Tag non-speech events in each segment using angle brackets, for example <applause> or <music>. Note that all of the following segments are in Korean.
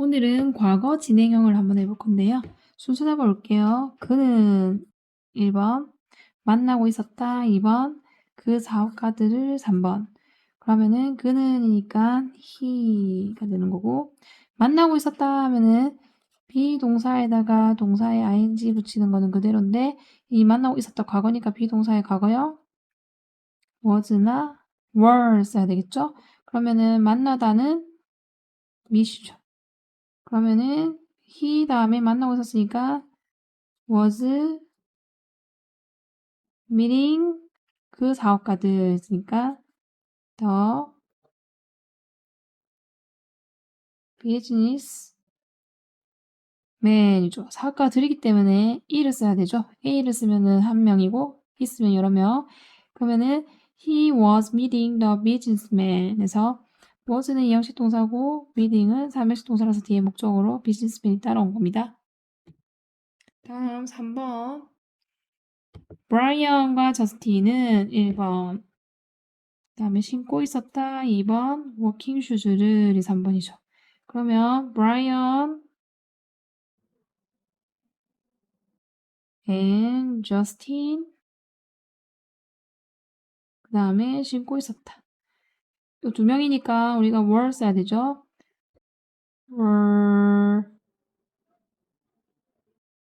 오늘은 과거 진행형을 한번 해볼 건데요. 순서 잡아볼게요. 그는 1번, 만나고 있었다 2번, 그 사업가들을 3번. 그러면은 그는이니까 he가 되는 거고, 만나고 있었다 하면은 비동사에다가 동사에 ing 붙이는 거는 그대로인데, 이 만나고 있었다 과거니까 비동사의 과거요. was나 were 써야 되겠죠? 그러면은 만나다는 meet이죠. 그러면은 he 다음에 만나고 있었으니까 was meeting 그 사업가들 있으니까 the business man이죠. 사업가들이기 때문에 e를 써야 되죠. a를 쓰면은 한 명이고 있으면 여러 명. 그러면은 he was meeting the businessman. 에서 was는 이형식 동사고 meeting은 삼형식 동사라서 뒤에 목적으로 businessman이 따라온 겁니다. 다음 3번 브라이언과 저스틴은 1번 그 다음에 신고 있었다 2번 워킹 슈즈를 이 3번이죠. 그러면 브라이언 and Justin 그 다음에 신고 있었다. 이두 명이니까 우리가 were 써야 되죠. were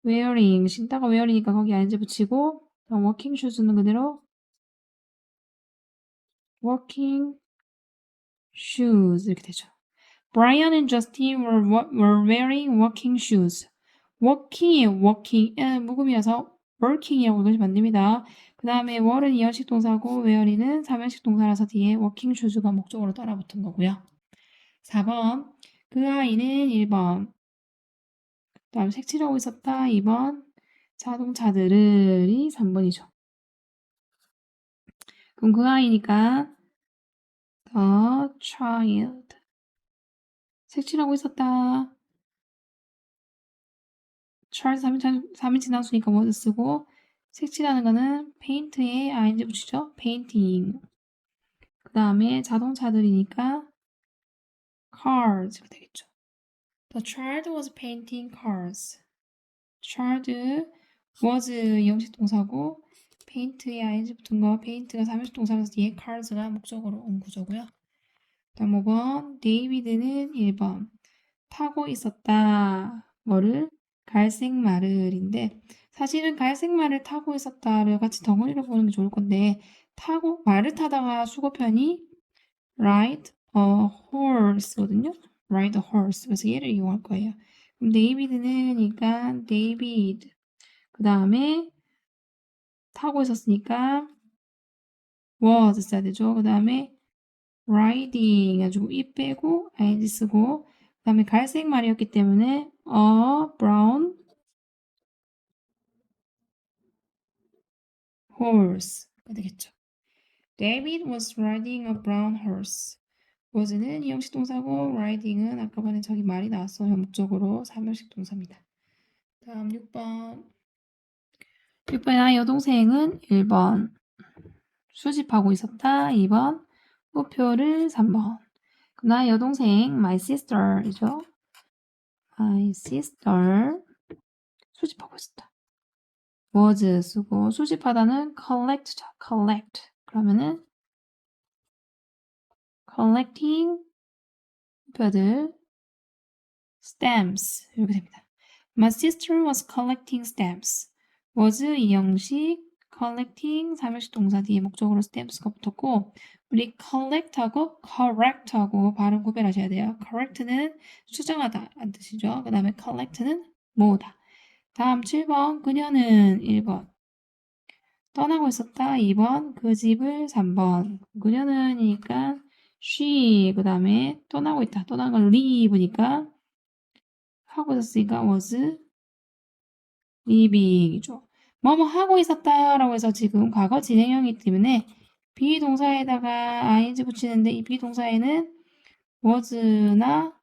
wearing 신다가 wearing이니까 거기 ing 붙이고 working shoes는 그대로 working shoes 이렇게 되죠. Brian and Justin were, were wearing working shoes. working이 working 에 묵음이어서 working이라고 읽으시면 안 됩니다. 그 다음에 were는 이형식 동사고 wear이는 삼형식 동사라서 뒤에 working shoes가 목적으로 따라붙은 거고요. 4번 그 아이는 1번 그 다음 색칠하고 있었다 2번 자동차들이 3번이죠. 그럼 그 아이니까 the child 색칠하고 있었다. Child 3인칭, 3인칭 단수니까 was 쓰고 색칠하는 거는 paint에 ing 붙이죠. painting 그 다음에 자동차들이니까 cars 되겠죠. The child was painting cars. child was 이형식 동사고 paint에 ing 붙은 거 paint가 삼형식 동사라서 뒤에 cars가 목적으로 온 구조고요. 다음 5번 데이비드는 1번 타고 있었다. 뭐를? 갈색 말을인데 사실은 갈색 말을 타고 있었다를 같이 덩어리로 보는 게 좋을 건데 타고 말을 타다가 수거편이 ride a horse거든요. ride a horse. 그래서 얘를 이용할 거예요. 그럼 데이비드는 그러니까 데이비드. 그 다음에 타고 있었으니까 was 써야 되죠. 그 다음에 riding 해가지고 이 빼고 ing 쓰고 그 다음에 갈색 말이었기 때문에 a brown horse가 되겠죠. David was riding a brown horse. was는 이형식 동사고 riding은 아까 전에 저기 말이 나왔어요. 목적으로 삼형식 동사입니다. 다음 6번 6번 나 여동생은 1번 수집하고 있었다. 2번 우표를 3번 그럼 나 여동생 my sister이죠. my sister 수집하고 있었다. was 쓰고 수집하다는 collect죠. collect 그러면은 collecting 우표들 stamps 이렇게 됩니다. My sister was collecting stamps. was 이형식 collecting 삼형식 동사 뒤에 목적으로 stamps가 붙었고 우리 collect하고 correct하고 발음 구별하셔야 돼요. correct는 수정하다 라는 뜻이죠. 그 다음에 collect는 모으다. 다음 7번 그녀는 1번 떠나고 있었다 2번 그 집을 3번 그녀는이니까 she 그 다음에 떠나고 있다 떠난 건 leave니까 하고 있었으니까 was leaving이죠. 뭐뭐 하고 있었다라고 해서 지금 과거 진행형이기 때문에 비동사에다가 ing 붙이는데 이 비동사에는 was나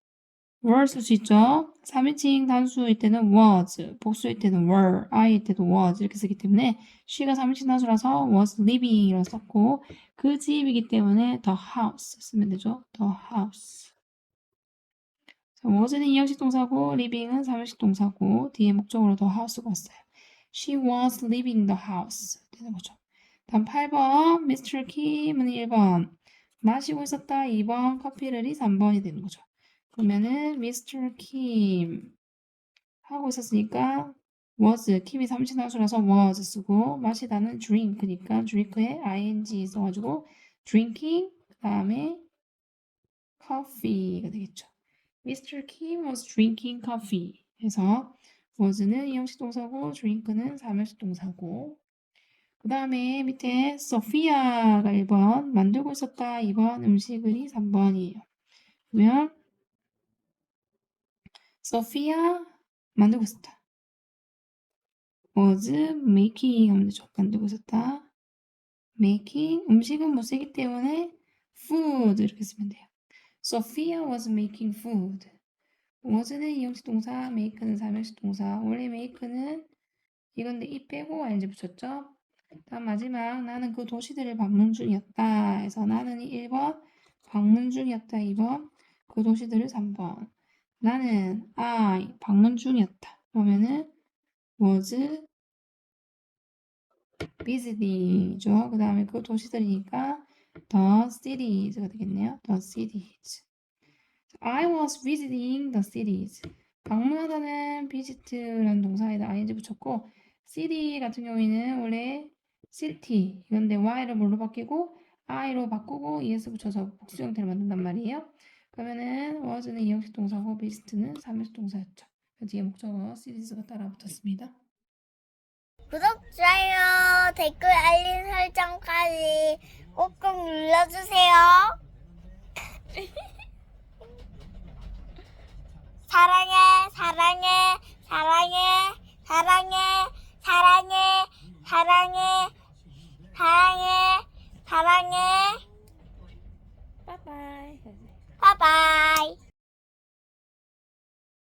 were 쓸 수 있죠. 3인칭 단수일 때는 was, 복수일 때는 were, I일 때도 was 이렇게 쓰기 때문에 she가 3인칭 단수라서 was living이라고 썼고 그 집이기 때문에 the house 쓰면 되죠. the house. was는 이형식 동사고 living은 삼형식 동사고 뒤에 목적으로 더 house가 왔어요. She was living the house 되는 거죠. 다음 8번 Mr. Kim은 1번 마시고 있었다 2번 커피를이 3번이 되는 거죠. 그러면은 Mr. Kim 하고 있었으니까 was 킴이 삼신하수라서 was 쓰고 마시다는 drink니까 drink에 ing 써가지고 drinking 그 다음에 coffee가 되겠죠. Mr. Kim was drinking coffee. 해서 was는 이형식 동사고 drink는 삼형식 동사고 그 다음에 밑에 Sophia가 1번 만들고 있었다 2번 음식을이 3번이에요. 그러면 Sophia 만들고 있었다. was making 하면 되죠. 만들고 있었다. making 음식은 못 쓰기 때문에 food 이렇게 쓰면 돼요. Sophia was making food. was는 이형식 동사, make는 삼형식 동사. 원래 make는 이건데 이 빼고 ing 붙였죠. 다음 마지막 나는 그 도시들을 방문 중이었다. 해서 나는 1번 방문 중이었다. 2번 그 도시들을 3번 나는 I 방문 중이었다. 그러면은 was visiting이죠. 그 다음에 그 도시들이니까 the cities가 되겠네요. the cities. I was visiting the cities. 방문하다는 visit라는 동사에다 ing 붙였고 city 같은 경우에는 원래 city 이건데 y를 뭘로 바뀌고 i로 바꾸고 es 붙여서 복수 형태를 만든단 말이에요. 그러면은 was는 이형식 동사고 visit는 삼형식 동사였죠. 뒤에 목적어 cities가 따라 붙었습니다. 구독, 좋아요, 댓글, 알림 설정까지 꼭꼭 눌러주세요. <laughs> 사랑해, 사랑해, 사랑해, 사랑해, 사랑해, 사랑해, 사랑해, 사랑해. 바이바이. 바이바이.